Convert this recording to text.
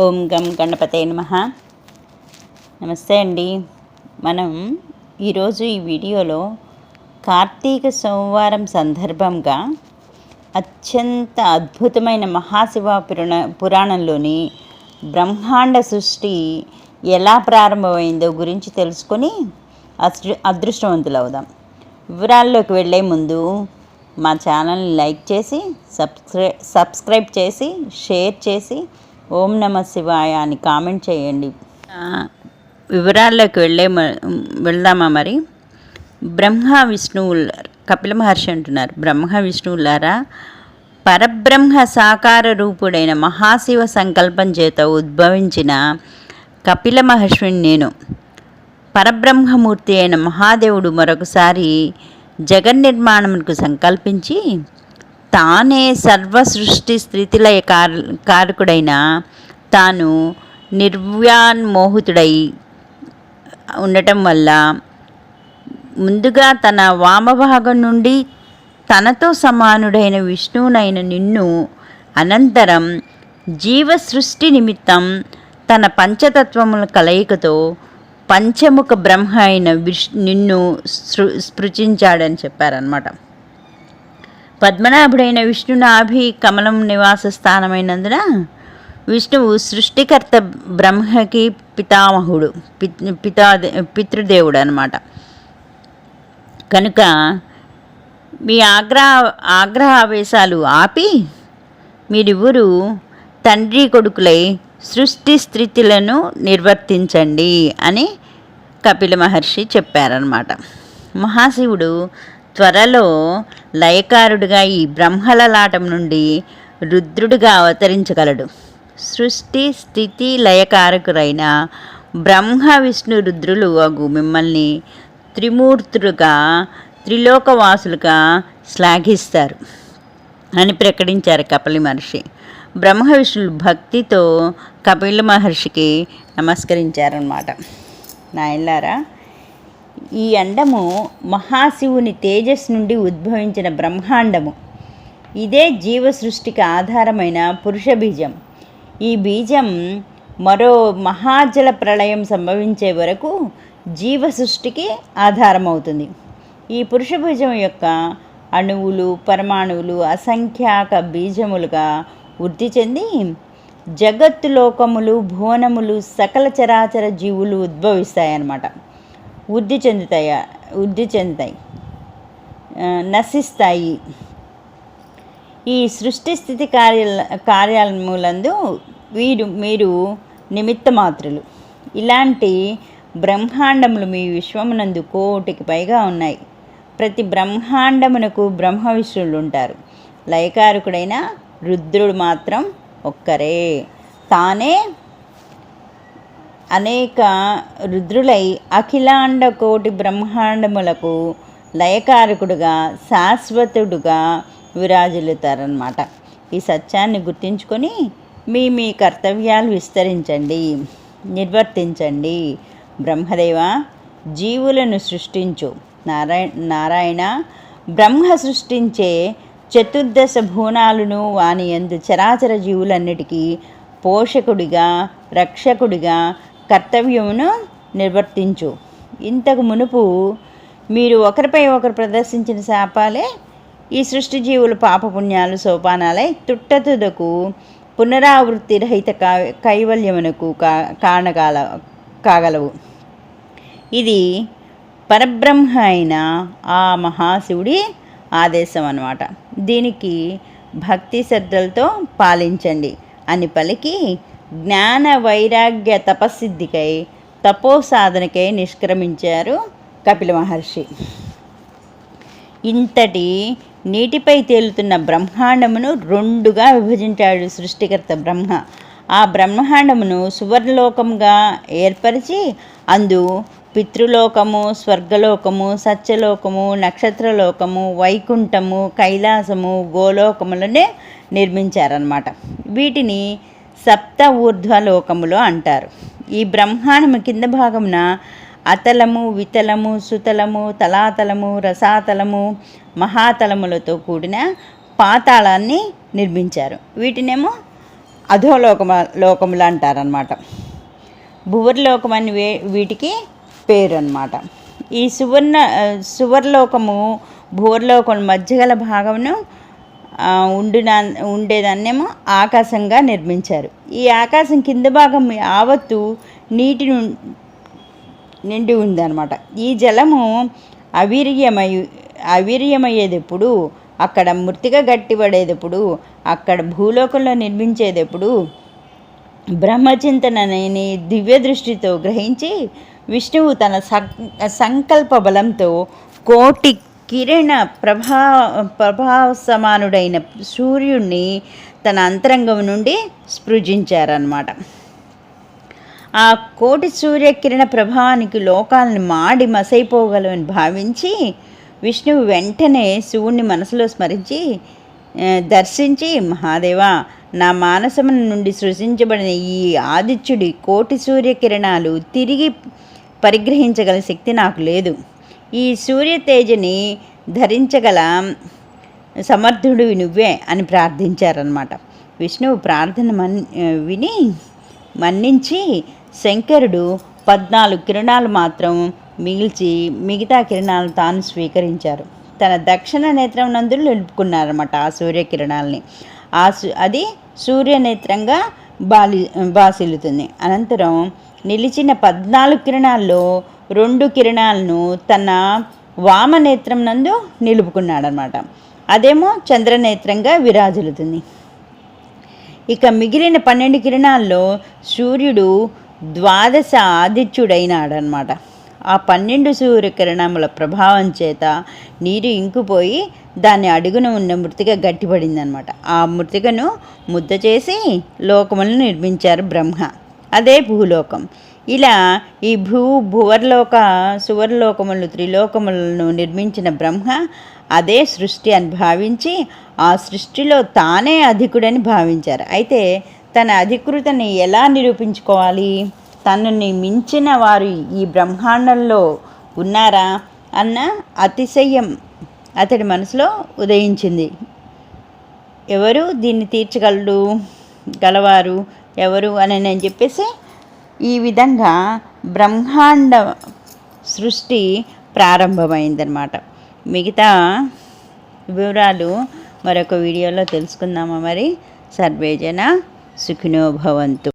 ఓం గం గణపతే నమ. నమస్తే అండి. మనం ఈరోజు ఈ వీడియోలో కార్తీక సోమవారం సందర్భంగా అత్యంత అద్భుతమైన మహాశివ పురాణ పురాణంలోని బ్రహ్మాండ సృష్టి ఎలా ప్రారంభమైందో గురించి తెలుసుకొని అదృ అదృష్టవంతులు అవుదాం. వివరాల్లోకి వెళ్ళే ముందు మా ఛానల్ని లైక్ చేసి సబ్స్క్రై సబ్స్క్రైబ్ చేసి షేర్ చేసి ఓం నమ శివాయ అని కామెంట్ చేయండి. వివరాల్లోకి వెళ్ళే మ- వెళ్దామా మరి? బ్రహ్మ విష్ణువుల కపిల మహర్షి అంటున్నారు. బ్రహ్మ విష్ణువులారా పరబ్రహ్మ సాకార రూపుడైన మహాశివ సంకల్పం చేత ఉద్భవించిన కపిల మహర్షిని నేను. పరబ్రహ్మమూర్తి అయిన మహాదేవుడు మరొకసారి జగన్నిర్మాణమునకు సంకల్పించి తానే సర్వ సృష్టి స్థితిలయ కారకుడైన తాను నిర్వ్యాన్మోహితుడై ఉండటం వల్ల ముందుగా తన వామభాగం నుండి తనతో సమానుడైన విష్ణువునైన నిన్ను అనంతరం జీవ సృష్టి నిమిత్తం తన పంచతత్వముల కలయికతో పంచముఖ బ్రహ్మ అయిన విష్ నిన్ను స్పృ స్పృశించాడని చెప్పారనమాట పద్మనాభుడైన విష్ణునాభి కమలం నివాస స్థానమైనందున విష్ణువు సృష్టికర్త బ్రహ్మకి పితామహుడు పిత్ పితా పితృదేవుడు అనమాట కనుక మీ ఆగ్రహ ఆగ్రహ ఆవేశాలు ఆపి మీరివ్వరు తండ్రి కొడుకులై సృష్టి స్థితులను నిర్వర్తించండి అని కపిల మహర్షి చెప్పారనమాట మహాశివుడు త్వరలో లయకారుడిగా ఈ బ్రహ్మలలాటం నుండి రుద్రుడుగా అవతరించగలడు. సృష్టి స్థితి లయకారకురైన బ్రహ్మ విష్ణు రుద్రులు అగు మిమ్మల్ని త్రిమూర్తులుగా త్రిలోకవాసులుగా శ్లాఘిస్తారు అని ప్రకటించారు కపిలి మహర్షి. బ్రహ్మ విష్ణులు భక్తితో కపిల మహర్షికి నమస్కరించారనమాట నాయన్లారా ఈ అండము మహాశివుని తేజస్ నుండి ఉద్భవించిన బ్రహ్మాండము. ఇదే జీవ సృష్టికి ఆధారమైన పురుష బీజం. ఈ బీజం మరో మహాజల ప్రళయం సంభవించే వరకు జీవ సృష్టికి ఆధారమవుతుంది. ఈ పురుష బీజం యొక్క అణువులు పరమాణువులు అసంఖ్యాక బీజములుగా వృద్ధి చెంది జగత్తు లోకములు భువనములు సకల చరాచర జీవులు ఉద్భవిస్తాయన్నమాట. వృద్ధి చెందుతాయి వృద్ధి చెందుతాయి. నశిస్తాయి. ఈ సృష్టి స్థితి కార్య కార్యాలములందు వీరు మీరు నిమిత్త మాత్రులు ఇలాంటి బ్రహ్మాండములు మీ విశ్వమునందు కోటికి పైగా ఉన్నాయి. ప్రతి బ్రహ్మాండమునకు బ్రహ్మ విష్ణువులు ఉంటారు. లయకారకుడైన రుద్రుడు మాత్రం ఒక్కరే. తానే అనేక రుద్రులై అఖిలాండ కోటి బ్రహ్మాండములకు లయకారకుడుగా శాశ్వతుడుగా విరాజిల్లుతారనమాట ఈ సత్యాన్ని గుర్తించుకొని మీ మీ కర్తవ్యాలు విస్తరించండి నిర్వర్తించండి. బ్రహ్మదేవ జీవులను సృష్టించు. నారాయణ నారాయణ బ్రహ్మ సృష్టించే చతుర్దశ భువనాలను వాని ఎందు చరాచర జీవులన్నిటికీ పోషకుడిగా రక్షకుడిగా కర్తవ్యమును నిర్వర్తించు. ఇంతకు మునుపు మీరు ఒకరిపై ఒకరు ప్రదర్శించిన శాపాలే ఈ సృష్టి జీవుల పాపపుణ్యాలు సోపానాలై తుట్టతుదకు పునరావృత్తి రహిత కైవల్యమునకు కా కారణకాల కాగలవు. ఇది పరబ్రహ్మ అయిన ఆ మహాశివుడి ఆదేశం అన్నమాట దీనికి భక్తి శ్రద్ధలతో పాలించండి అని పలికి జ్ఞాన వైరాగ్య తపస్సిద్ధికై తపో సాధనకై నిష్క్రమించారు కపిల మహర్షి. ఇంతటి నీటిపై తేలుతున్న బ్రహ్మాండమును రెండుగా విభజించాడు సృష్టికర్త బ్రహ్మ. ఆ బ్రహ్మాండమును సువర్ణలోకంగా ఏర్పరిచి అందు పితృలోకము స్వర్గలోకము సత్యలోకము నక్షత్రలోకము వైకుంఠము కైలాసము గోలోకములనే నిర్మించారన్నమాట. వీటిని సప్త ఊర్ధ్వలోకములు అంటారు. ఈ బ్రహ్మాండము కింద భాగమున అతలము వితలము సుతలము తలాతలము రసాతలము మహాతలములతో కూడిన పాతాళాన్ని నిర్మించారు. వీటినేమో అధోలోకమ లోకములు అంటారనమాట భువర్లోకం అని వే వీటికి పేరు అనమాట ఈ సువర్ణ సువర్లోకము భూవర్లోకం మధ్య గల భాగమును ఉండిన ఉండేదాన్నేమో ఆకాశంగా నిర్మించారు. ఈ ఆకాశం కింద భాగం యావత్తు నీటి నిండి ఉందన్నమాట. ఈ జలము అవీర్యమై అవీర్యమయ్యేటప్పుడు అక్కడ మృతిగా గట్టిపడేటప్పుడు అక్కడ భూలోకంలో నిర్మించేటప్పుడు బ్రహ్మచింతనని దివ్య దృష్టితో గ్రహించి విష్ణువు తన సం- సంకల్ప బలంతో కోటి కిరణ ప్రభా ప్రభా సమానుడైన సూర్యుణ్ణి తన అంతరంగం నుండి స్పృజించారన్నమాట ఆ కోటి సూర్యకిరణ ప్రభావానికి లోకాలను మాడి మసైపోగలమని భావించి విష్ణువు వెంటనే శివుణ్ణి మనసులో స్మరించి దర్శించి మహాదేవా నా మానసము నుండి సృజించబడిన ఈ ఆదిత్యుడి కోటి సూర్యకిరణాలు తిరిగి పరిగ్రహించగల శక్తి నాకు లేదు. ఈ సూర్య తేజని ధరించగల సమర్థుడివి నువ్వే అని ప్రార్థించారనమాట విష్ణువు ప్రార్థన మన్ విని మన్నించి శంకరుడు పద్నాలుగు కిరణాలు మాత్రం మిగిల్చి మిగతా కిరణాలు తాను స్వీకరించారు. తన దక్షిణ నేత్రం నందు నిలుపుకున్నారన్నమాట ఆ సూర్యకిరణాలని. ఆ అది సూర్యనేత్రంగా బాలి బాసిల్లుతుంది. అనంతరం నిలిచిన పద్నాలుగు కిరణాల్లో రెండు కిరణాలను తన వామనేత్రం నందు నిలుపుకున్నాడనమాట. అదేమో చంద్రనేత్రంగా విరాజిల్లుతుంది. ఇక మిగిలిన పన్నెండు కిరణాల్లో సూర్యుడు ద్వాదశ ఆదిత్యుడైనాడనమాట. ఆ పన్నెండు సూర్యకిరణముల ప్రభావం చేత నీరు ఇంకుపోయి దాని అడుగున ఉన్న మృతిక గట్టిపడిందనమాట. ఆ మృతికను ముద్ద చేసి లోకములను నిర్మించారు బ్రహ్మ. అదే భూలోకం. ఇలా ఈ భూ భువర్లోక సువర్లోకములు త్రిలోకములను నిర్మించిన బ్రహ్మ అదే సృష్టి అని భావించి ఆ సృష్టిలో తానే అధికుడని భావించారు. అయితే తన అధికృతని ఎలా నిరూపించుకోవాలి? తనని మించిన వారు ఈ బ్రహ్మాండంలో ఉన్నారా? అన్న అతిశయం అతడి మనసులో ఉదయించింది. ఎవరు దీన్ని తీర్చగలడు? గలవారు ఎవరు? అని నేను చెప్పేసి ఈ విధంగా బ్రహ్మాండ సృష్టి ప్రారంభమైందనమాట మిగతా వివరాలు మరొక వీడియోలో తెలుసుకుందామా మరి? సర్వేజన సుఖినో భవంతు.